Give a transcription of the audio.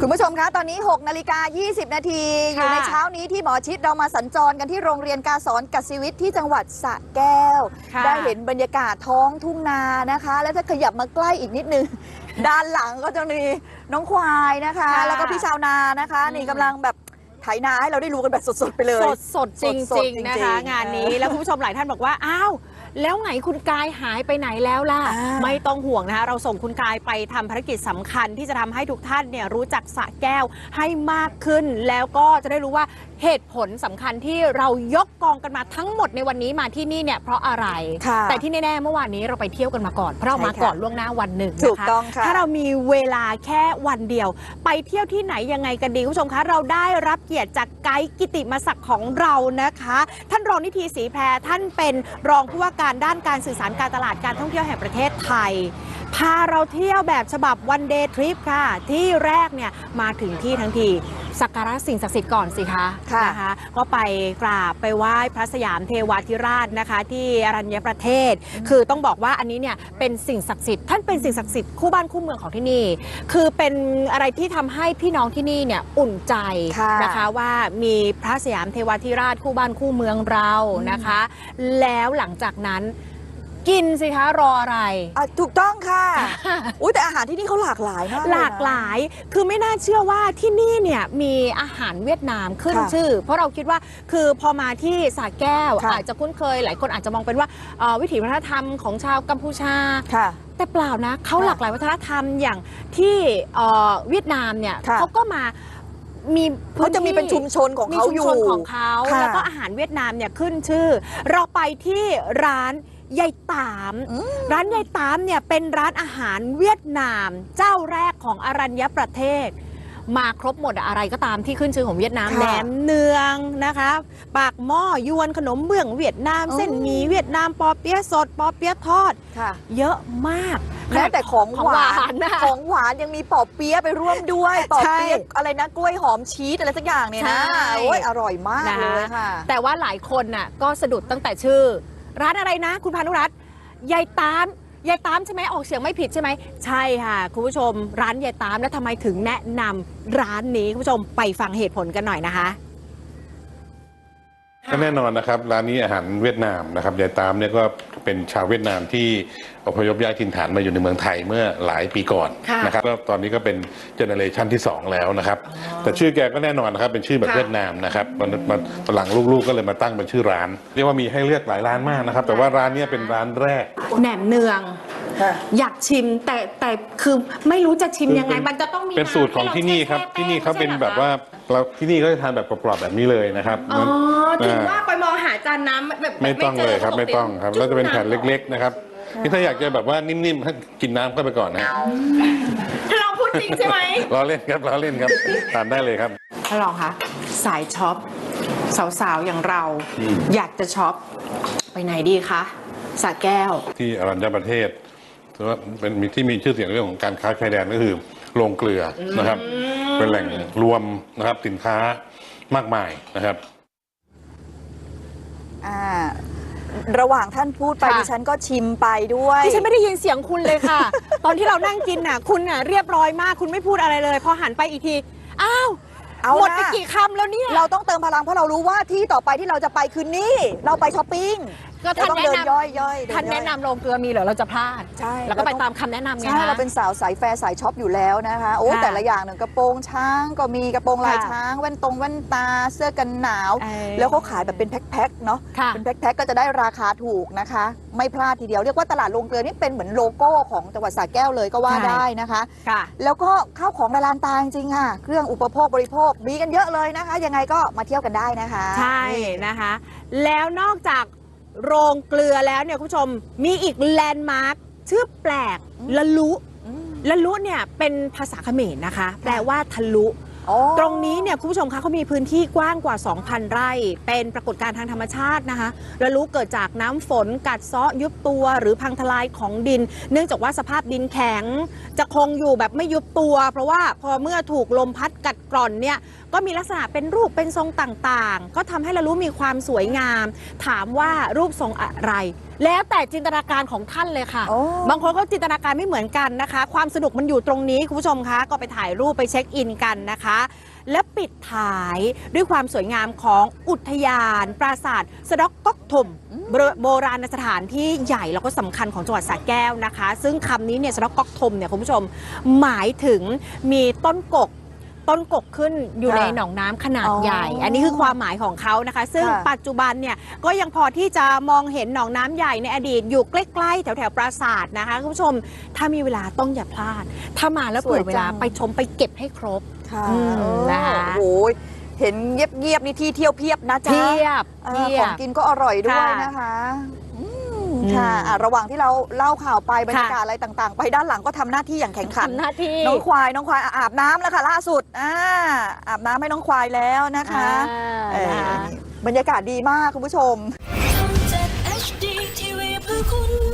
นี้ 6 นาฬิกา 20 นาที อยู่ค่ะในเช้านี้ที่หมอชิดเรามาสัญจรกันที่โรงเรียนการสอนกสิวิทย์ที่จังหวัดสระแก้วค่ะได้เห็นบรรยากาศท้องทุ่งนานะคะ แล้วถ้าขยับมาใกล้อีกนิดนึง ด้านหลังก็จะมีน้องควายนะคะค่ะแล้วก็พี่ชาวนานะคะ นี่อืมกำลังแบบไถนาให้เราได้รู้กันแบบสดๆไปเลย สดสดจริงสจดริงๆนะคะจริงๆงานนี้เออแล้วคุณผู้ชมหลายท่านบอกว่าอ้าว แล้วไงคุณกายหายไปไหนแล้วล่ะ อ่า ไม่ต้องห่วงนะคะ เราส่งคุณกายไปทำภารกิจสำคัญที่จะทำให้ทุกท่านเนี่ยรู้จักสระแก้วให้มากขึ้น แล้วก็จะได้รู้ว่าเหตุผลสำคัญที่เรายกกองกันมาทั้งหมดในวันนี้มาที่นี่เนี่ยเพราะอะไร ค่ะแต่ที่แน่ๆเมื่อวานนี้เราไปเที่ยวกันมาก่อน เพราะเราใช่มาค่ะก่อนล่วงหน้าวันหนึ่งนะคะ ถูกต้องค่ะ ถ้าเรามีเวลาแค่วันเดียว ไปเที่ยวที่ไหนยังไงกันดีคุณผู้ชมคะ เราได้รับเกียรติจากไกด์กิติมศักดิ์ของเรานะคะ ท่านรองนิติศรีแพรท่านเป็นรองผู้ว่าการด้านการสื่อสารการตลาดการท่องเที่ยวแห่งประเทศไทย พาเราเที่ยวแบบฉบับวันเดย์ทริปค่ะ ที่แรกเนี่ยมาถึงที่ทั้งทีสักการะสิ่งศักดิ์สิทธิ์ก่อนสิคะค่ะนะคะก็ไปกราบไปไหว้พระสยามเทวาธิราชนะคะ ที่อรัญญประเทศ คือต้องบอกว่าอันนี้เนี่ยเป็นสิ่งศักดิ์สิทธิ์ท่านเป็นสิ่งศักดิ์สิทธิ์คู่บ้านคู่เมืองของที่นี่ คือเป็นอะไรที่ทำให้พี่น้องที่นี่เนี่ยอุ่นใจค่ะนะคะว่ามีพระสยามเทวาธิราชคู่บ้านคู่เมืองเรานะคะ แล้วหลังจากนั้น กินสิคะรออะไร อะถูกต้องค่ะ อุ้ยแต่อาหารที่นี่เขาหลากหลายมากเยนะ หลากหลายคือไม่น่าเชื่อว่าที่นี่เนี่ยมีอาหารเวียดนามขึ้นค่ะชื่อ เพราะเราคิดว่าคือพอมาที่สาแก้ว ค่ะอาจจะคุ้นเคย หลายคนอาจจะมองเป็นว่าเอ่อวิถีวัฒนธรรมของชาวกัมพูชา ค่ะ แต่เปล่านะเขาค่ะหลากหลายวัฒนธรรมอย่างที่เอ่อเวียดนามเนี่ยค่ะ เขาก็มามีพื้เขาจะมีเป็นชุมชนของมีเขาชุมอยู่ ชนของเขาค่ะแล้วก็อาหารเวียดนามเนี่ยขึ้นชื่อ เราไปที่ร้าน ยายตามอืมร้านยายตามเนี่ยเป็นร้านอาหารเวียดนาม เจ้าแรกของอรัญญประเทศ มาครบหมดอะอะไรก็ตามที่ขึ้นชื่อของเวียดนามค่ะแหนมเนืองนะคะ ปากหม้อยวนขนมเบื้องเวียดนามอ๋อเส้นหมี่เวียดนามปอเปี๊ยะสดปอเปี๊ยะทอด ค่ะเยอะมากแม้แต่ของของหหวาวานนนะ ของหวานยังมีปอเปี๊ยะไปร่วมด้วยปอใช่เปี๊ยะอะไรนะกล้วยหอมชีสอะไรสักอย่างเนี่ยนะใช่โอ้ยอร่อยมากนะ เลยค่ะ แต่ว่าหลายคนน่ะก็สะดุดตั้งแต่ชื่อ ร้านอะไรนะ คุณพานุรัตน์ยายตามยายตามใช่ไหมออกเสียงไม่ผิดใช่ไหมใช่ค่ะ คุณผู้ชม ร้านยายตามแล้วทำไมถึงแนะนำร้านนี้ คุณผู้ชมไปฟังเหตุผลกันหน่อยนะคะ ก็แน่นอนนะครับ ร้านนี้อาหารเวียดนามนะครับยายตามเนี่ยก็เป็นชาวเวียดนามที่อพยพย้ายถิ่นฐานมาอยู่ในเมืองไทยเมื่อหลายปีก่อนค่ะนะครับก็ตอนนี้ก็เป็นเจเนอเรชันที่ 2 แล้วนะครับ แต่ชื่อแกก็แน่นอนนะครับเป็นชื่อแบบค่ะเวียดนามนะครับมันมันหลังลูกๆก็เลยมาตั้งเป็นชื่อร้าน เรียกว่ามีให้เลือกหลายร้านมากนะครับ แต่ว่าร้านเนี้เป็นร้านแรก แหนมเนือง ค่ะอยากชิมแต่แต่คือไม่รู้จะชิมยังไงคือเป็นมันจะต้องมีเป็นสูตรของที่นี่ครับให้เาที่นี่เขาเป็นช่แบบว่าเราที่นี่ก็จะทานแบบกรอบๆแบบนี้เลยนะครับอ๋อมันถึงอ่าว่าไปมองหาจานน้ำแบบไม่ต้องจเลยครับปกติไม่ต้องครับ แล้วจะเป็นแผ่นจุ๊บำเล็ก ๆ นะครับที่ถ้าอยากจะแบบว่านิ่มๆให้กินน้ำเข้าไปก่อนนะเราพูดจริงใช่ไหมล้อเล่นครับล้อเล่นครับทานได้เลยครับท่านรองคะสายช็อปสาวๆอย่างเราอืมอยากจะช็อปไปไหนดีคะสระแก้วที่อรัญญประเทศ ถือว่าเป็นมีที่มีชื่อเสียงเรื่องของการค้าชายแดนก็คือโรงเกลือนะครับ เป็นแหล่งรวมนะครับสินค้ามากมายนะครับอ่าระหว่างท่านพูดไปค่ะ ดิฉันก็ชิมไปด้วยดิฉันไม่ได้ยินเสียงคุณเลยค่ะ ตอนที่เรานั่งกินน่ะ คุณน่ะเรียบร้อยมาก คุณไม่พูดอะไรเลย พอหันไปอีกที อ้าว เอาหมดนะไปกี่คำแล้วเนี่ย เราต้องเติมพลังเพราะเรารู้ว่าที่ต่อไปที่เราจะไปคือนี่ เราไปช้อปปิ้ง ก็ท่านเราต้องแนะเดินนำย่อยย่อยเดิท่านย่อยแนะนำโรงเกลือมีเหรอเราจะพลาด ใช่แล้วก็ไปเรต้องตามคำแนะนำไงใช่ฮะเราเป็นสาวสายแฟร์สายช็อปอยู่แล้วนะคะโอ้ค่ะแต่ละอย่างหนึ่งกระโปรงช้างก็มีกระโปรงลายค่ะช้างแว่นตรงแว่นตาเสื้อกันหนาว เออแล้วเขาขายแบบเป็นแพ็คๆเนาะค่ะ เป็นแพ็คๆก็จะได้ราคาถูกนะคะ ไม่พลาดทีเดียวเรียกว่าตลาดโรงเกลือนี่เป็นเหมือนโลโก้ของจังหวัดสระแก้วเลยก็ว่าใช่ ได้นะคะ ค่ะ แล้วก็ข้าวของละลานตาจริงๆค่ะ เครื่องอุปโภคบริโภคมีกันเยอะเลยนะคะ ยังไงก็มาเที่ยวกันได้นะคะใช่นะคะ แล้วนอกจาก โรงเกลือแล้วเนี่ยคุณผู้ชมมีอีกแลนด์มาร์คชื่อแปลกละลุอืมละลุเนี่ยเป็นภาษาเขมรนะคะ แปลว่าทะลุอ๋อ ตรงนี้เนี่ยคุณผู้ชมคะเขามีพื้นที่กว้างกว่า 2,000 ไร่ เป็นปรากฏการณ์ทางธรรมชาตินะคะและรู้เกิดจากน้ำฝนกัดเซาะยุบตัวหรือพังทลายของดิน เนื่องจากว่าสภาพดินแข็ง จะคงอยู่แบบไม่ยุบตัว เพราะว่าพอเมื่อถูกลมพัดกัดกร่อนเนี่ยก็มีลักษณะเป็นรูปเป็นทรงต่างๆ ก็ทำให้ละรู้มีความสวยงาม ถามว่ารูปทรงอะไร แล้วแต่จินตนาการของท่านเลยค่ะ โอ้ บางคนก็จินตนาการไม่เหมือนกันนะคะ ความสนุกมันอยู่ตรงนี้คุณผู้ชมคะก็ไปถ่ายรูปไปเช็คอินกันนะคะ และปิดท้ายด้วยความสวยงามของอุทยาน ปราสาทสะดอกก๊อกทุมโบรโบราณสถานที่ใหญ่แล้วก็สำคัญของจังหวัดสระแก้วนะคะ ซึ่งคำนี้เนี่ยสะดอกก๊อกทุมเนี่ยคุณผู้ชมหมายถึงมีต้นกก ต้นกกขึ้นอยู่ค่ะในหนองน้ำขนาดอ๋อใหญ่ อันนี้คือความหมายของเขานะคะ ซึ่งค่ะ ปัจจุบันเนี่ยก็ยังพอที่จะมองเห็นหนองน้ำใหญ่ในอดีตอยู่ใกล้ๆแถวๆปราสาทนะคะคุณผู้ชมถ้ามีเวลาต้องอย่าพลาด ถ้ามาแล้วสวยเผื่อเวลาจังไปชมไปเก็บให้ครบ ค่ะอืมเออนะคะ โอ้ยเห็นเงียบๆนี่ที่เที่ยวเพียบนะจ๊ะเทียบเออเทีขยองบ กินก็อร่อยด้วยค่ะ นะคะอืมอืม ค่ะอ่ระหว่างที่เราเล่าข่าวไปบรรยากาศอะไรต่างๆ ไปด้านหลังก็ทำหน้าที่อย่างแข็งขัน ทำหน้าที่น้องควายน้องควายอาบน้ำแล้วค่ะล่าสุดอ่าอาบน้ำให้น้องควายแล้วนะคะบรรยากาศดีมากคุณผู้ชม HD TV เพื่อคุณ